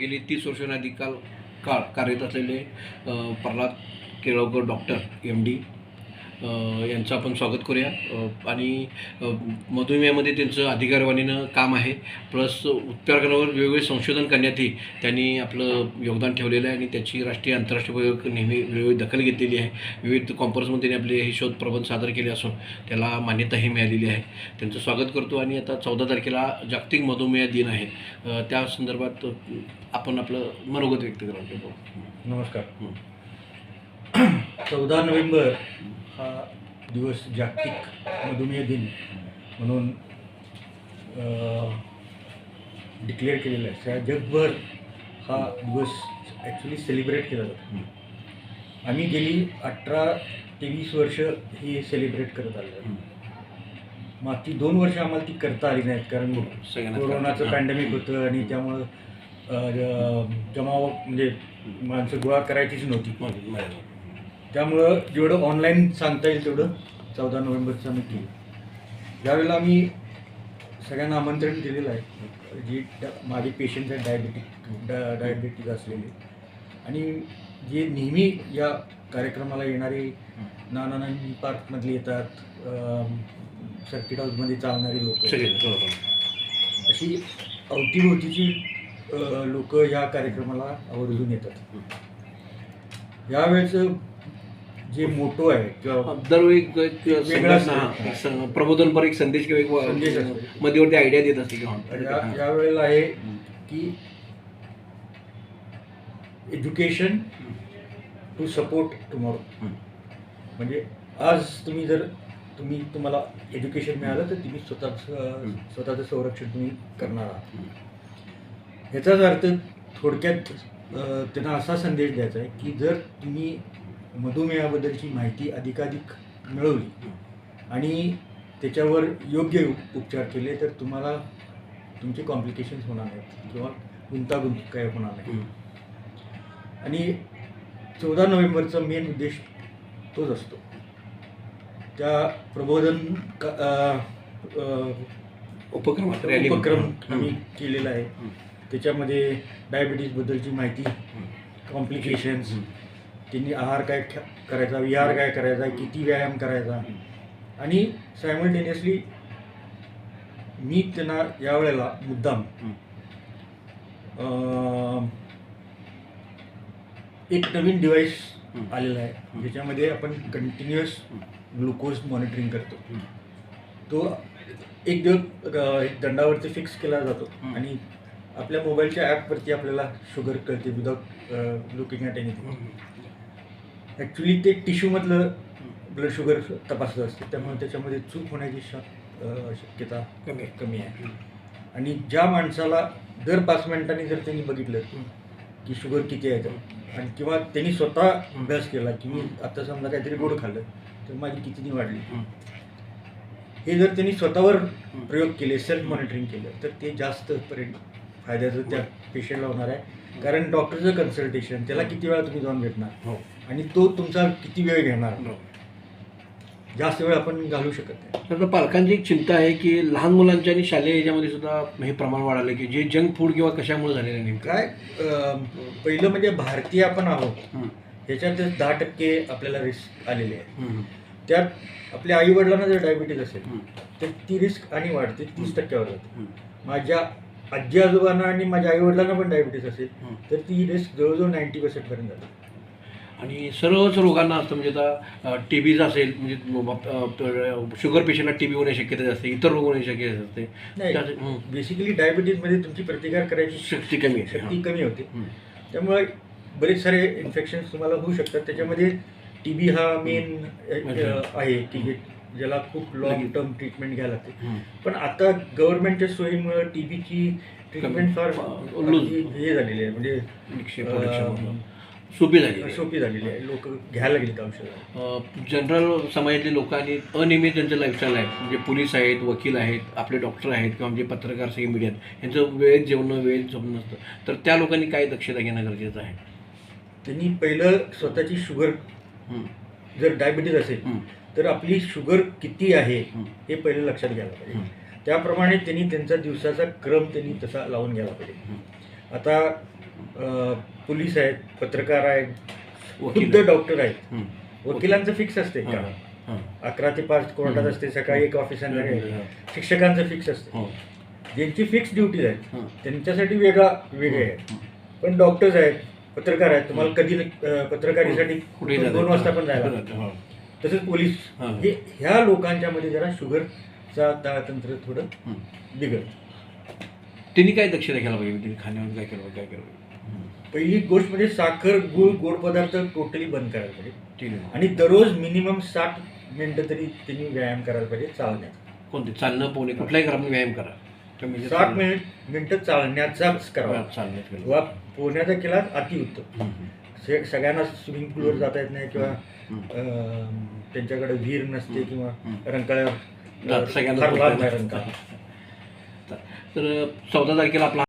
गेली तीस वर्षांना अधिकाल काळ कार्यरत असलेले Pralhad Kelavkar doctor M D यांचं आपण स्वागत करूया. आणि मधुमेहामध्ये त्यांचं अधिकारवाणीनं काम आहे. प्लस उत्पादनावर वेगवेगळे संशोधन करण्यातही त्यांनी आपलं योगदान ठेवलेलं आहे आणि त्याची राष्ट्रीय आंतरराष्ट्रीय नेहमी वेळोवेळी दखल घेतलेली आहे. विविध कॉन्फरन्समध्ये त्यांनी आपले हे शोध प्रबंध सादर केले असून त्याला मान्यताही मिळालेली आहे. त्यांचं स्वागत करतो आणि आता चौदा तारखेला जागतिक मधुमेह दिन आहे. त्या संदर्भात आपण आपलं मनोगत व्यक्त करावं नमस्कार. चौदा नोव्हेंबर हा दिवस जागतिक मधुमेह दिन म्हणून डिक्लेअर केलेला आहे त्या जगभर हा दिवस ॲक्च्युली सेलिब्रेट केला जातो आम्ही गेली अठरा ते वीस वर्ष ही सेलिब्रेट करत आलो आहे मागची दोन वर्ष आम्हाला ती करता आली नाहीत कारण कोरोनाचं. पॅन्डेमिक होतं आणि त्यामुळं जमाव म्हणजे माणसं गोळा करायचीच नव्हती. त्यामुळं जेवढं ऑनलाईन सांगता येईल तेवढं चौदा नोव्हेंबरचं आम्ही केलं. यावेळेला आम्ही सगळ्यांना आमंत्रण दिलेलं आहे. जी ड- माझे पेशंट्स आहेत डायबेटिक डा डायबेटिक असलेले. आणि जे नेहमी या कार्यक्रमाला येणारे नाना नानी पार्कमधले येतात सर्किट हाऊसमध्ये चालणारे लोक. अशी अवतीभोवतीची लोक या कार्यक्रमाला आवर्जून येतात. यावेळेचं जे मोटो आहे किंवा दरवेळी प्रबोधनपर एक संदेश किंवा. मध्यवर्ती आयडिया देत असते या यावेळेला आहे की एज्युकेशन टू सपोर्ट टुमॉरो. म्हणजे आज तुम्ही जर तुम्ही तुम्हाला एज्युकेशन मिळालं तर तुम्ही स्वतःचं स्वतःचं संरक्षण तुम्ही करणार आहात. ह्याचाच अर्थ थोडक्यात त्यांना असा संदेश द्यायचा आहे की जर तुम्ही मधुमेहाबद्दलची माहिती अधिकाधिक मिळवली आणि त्याच्यावर योग्य उप- उपचार केले तर तुम्हाला तुमचे कॉम्प्लिकेशन्स होणार नाहीत किंवा गुंतागुंत काय होणार नाही. आणि चौदा नोव्हेंबरचा मेन उद्देश तोच असतो त्या प्रबोधन क- उपक्रम हं. आम्ही केलेला आहे. त्याच्यामध्ये डायबिटीजबद्दलची माहिती. कॉम्प्लिकेशन्स. त्यांनी आहार काय करायचा विहार काय करायचा किती व्यायाम करायचा आणि सायमल्टेनियसली मी त्यांना यावेळेला मुद्दाम एक नवीन डिव्हाइस. आलेला आहे. ज्याच्यामध्ये आपण कंटिन्युअस. ग्लुकोज मॉनिटरिंग करतो. तो एक दिवस दंडावरती फिक्स केला जातो. आणि आपल्या मोबाईलच्या ॲपवरती आपल्याला शुगर कळते without looking at anything. Actually ते टिश्यूमधलं ब्लड शुगर तपासलं असते. त्यामुळे त्याच्यामध्ये चूक होण्याची श शक्यता कमी आहे. कमी आहे. आणि ज्या माणसाला दर पाच मिनिटांनी जर त्यांनी बघितलं. की शुगर किती आहे तर आणि किंवा त्यांनी स्वतः अभ्यास केला की मी आता समजा काहीतरी गोड खाल्लं तर माझी कितीनी वाढली? हं. हे जर त्यांनी स्वतःवर प्रयोग केले सेल्फ मॉनिटरिंग केलं तर ते जास्त पर्यंत फायद्याचं त्या पेशंटला होणार आहे. कारण डॉक्टरचं कन्सल्टेशन त्याला किती वेळा तुम्ही जाऊन भेटणार हो आणि तो तुमचा किती वेळ घेणार बरोबर. जास्त वेळ आपण घालू शकत नाही तर पालकांची एक चिंता आहे की लहान मुलांच्या आणि शालेय याच्यामध्ये सुद्धा हे प्रमाण वाढालं की जे जंक फूड किंवा कशामुळे झालेलं नेमकं काय पहिलं म्हणजे भारतीय आपण आहोत हं. ह्याच्यातच दहा टक्के आपल्याला रिस्क आलेले आहे हं. त्यात आपल्या आईवडिलांना जर डायबिटीज असेल हं. तर ती रिस्क आणि वाढते तीस टक्क्यावर जाते हं. माझ्या आजी आजोबांना आणि माझ्या आईवडिलांना पण डायबिटीस असेल हं. तर ती रिस्क जवळजवळ नाईन्टी पर्सेंटपर्यंत जाते. आणि सर्वच रोगांना असतं म्हणजे आता टी बीज असेल म्हणजे शुगर पेशंटला टी बी होण्याची शक्यता असते इतर रोग होण्याची शक्यता असते नाही. बेसिकली डायबिटीजमध्ये तुमची प्रतिकार करायची शक्ती कमी शक्ती कमी होते. हं. त्यामुळे बरेच सारे इन्फेक्शन्स तुम्हाला होऊ शकतात. त्याच्यामध्ये टी बी हा मेन आहे की ज्याला खूप लॉंग टर्म ट्रीटमेंट घ्यायला लागते. पण आता गव्हर्नमेंटच्या सोयीमुळे टी बीची ट्रीटमेंट फार हे झालेली आहे. म्हणजे सोपी झाली. सोपी झालेली आहे. लोक घ्यायला गेलीत औषधं. जनरल समाजातले लोक आणि अनियमित ज्यांचं लाईफस्टाईल आहे. म्हणजे पोलीस आहेत वकील आहेत आपले डॉक्टर आहेत किंवा म्हणजे पत्रकार सगळे मीडियात यांचं वेळेत जेवणं वेळेत झोपणं नसतं. तर त्या लोकांनी काय दक्षता घेणं गरजेचं आहे? त्यांनी पहिलं स्वतःची शुगर. जर डायबिटीज असेल. तर आपली शुगर किती आहे हं. पहिलं लक्षात घ्यायला पाहिजे. त्याप्रमाणे त्यांनी त्यांचा दिवसाचा क्रम त्यांनी तसा लावून घ्यायला पाहिजे. आता पोलीस आहेत पत्रकार आहेत वकील खुद्द डॉक्टर आहेत. वकिलांचं फिक्स असते का. अकरा ते पाच कोर्टात. असते सकाळी एक ऑफिस. शिक्षकांचं फिक्स असते. ज्यांची फिक्स ड्युटीज आहेत. त्यांच्यासाठी वेगळा वेगळे आहेत पण डॉक्टर्स आहेत पत्रकार आहेत तुम्हाला कधी पत्रकारीसाठी दोन जाता वाजता. पण जायला. तसंच पोलीस हां. हे ह्या लोकांच्या मध्ये जरा शुगरचा ताळतंत्र थोडं हं. बिघड त्यांनी काय दक्षता घ्यायला पाहिजे त्यांनी खाण्यावर काय केलं काय केलं पाहिजे हं. पहिली गोष्ट म्हणजे साखर गुळ गोड पदार्थ टोटली बंद करायला पाहिजे ठीक आहे आणि दररोज मिनिमम साठ मिनिटं तरी त्यांनी व्यायाम करायला पाहिजे चालण्याचा कोणते चालणं पोहणे कुठलाही करा पण व्यायाम करा कमी जास्त साठ मिनिट मिनिटं चालण्याचाच करावा चालण्यात केलं. किंवा पोहण्याचा केला अतिउत्तम हं, हं. से- सगळ्यांना स्विमिंग पूलवर जाता येत नाही किंवा. अं, त्यांच्याकडे विहीर नसते. किंवा. रंकाळ्या सगळ्यांना. रंकाळा तर चौदा तारखेला आपला